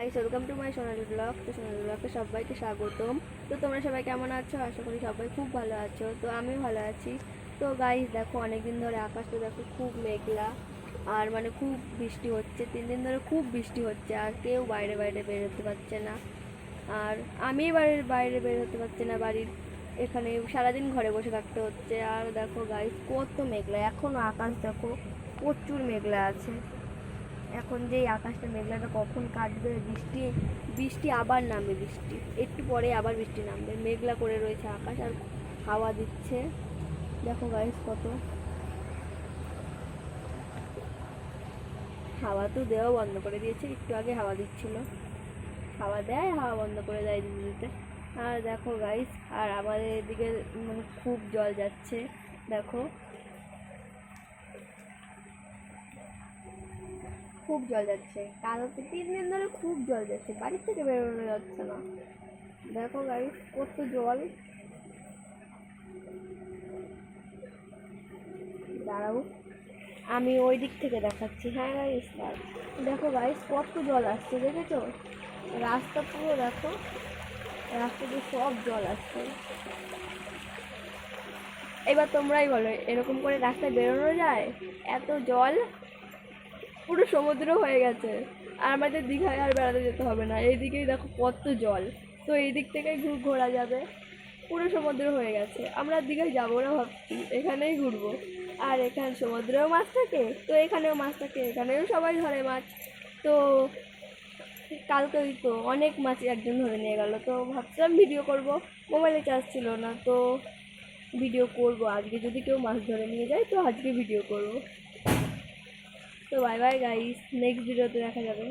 Guys welcome to my Sonali blog তো সোনালি ব্লগে সবাইকে স্বাগতম। তো তোমরা সবাই কেমন আছো? আশা করি সবাই খুব ভালো আছো। তো আমি ভালো আছি। তো গাইস দেখো, অনেকদিন ধরে আকাশটা দেখো খুব মেঘলা। আর মানে খুব বৃষ্টি হচ্ছে। তিন দিন ধরে খুব বৃষ্টি হচ্ছে। আর কেউ বাইরে বাইরে বের হতে পারছে না। আর আমি বাড়ির বাইরে বের হতে পারছি না। বাড়ির এখানে সারাদিন ঘরে বসে থাকতে হচ্ছে। আর দেখো গাইস কত মেঘলা। এখনও আকাশ দেখো প্রচুর মেঘলা আছে। এখন যে আকাশটা মেঘলাটা কখন কাটবে, বৃষ্টি বৃষ্টি আবার নামবে বৃষ্টি। একটু পরে আবার বৃষ্টি নামবে। মেঘলা করে রয়েছে আকাশ আর হাওয়া দিচ্ছে। দেখো গাইস কত। হাওয়া তো দেওয়া বন্ধ করে দিয়েছে। একটু আগে হাওয়া দিচ্ছিল। হাওয়া দেয়, হাওয়া বন্ধ করে দেয় দিতে। আর দেখো গাইস আর আমাদের এদিকে মানে খুব জল যাচ্ছে। দেখো। খুব জল যাচ্ছে। কালকে তিন দিন ধরে খুব জল যাচ্ছে বাড়ির থেকে বেরোনো যাচ্ছে না। দেখো গাড়ি কত জল। দাঁড়াও, আমি ওই দিক থেকে দেখাচ্ছি। হ্যাঁ গাইস দেখো গাইস, কত জল আসছে, দেখেছ? রাস্তা পুরো দেখো, রাস্তা দিয়ে সব জল আসছে। এবার তোমরাই বলো, এরকম করে রাস্তায় বেরোনো যায়? এত জল? পুরো সমুদ্র হয়ে গেছে। আর আমাদের দীঘায় আর বেড়াতে যেতে হবে না। এইদিকেই দেখো কত জল। তো এই দিক থেকেই ঘুর যাবে। পুরো সমুদ্র হয়ে গেছে। আমরা দীঘায় যাব না ভাবছি। এখানেই ঘুরবো। আর এখানে সমুদ্রেও মাছ থাকে। তো এখানেও মাছ থাকে। এখানেও সবাই ধরে মাছ। তো কালকে ওই তো অনেক মাছ একজন ধরে নিয়ে গেল। তো ভাবছিলাম ভিডিও করব। মোবাইলে চার্জ ছিল না। তো ভিডিও করব। আজকে যদি কেউ মাছ ধরে নিয়ে যায়, তো আজকে ভিডিও করব। তো বাই বাই গাইস নেক্সট ভিডিওতে দেখা যাবে।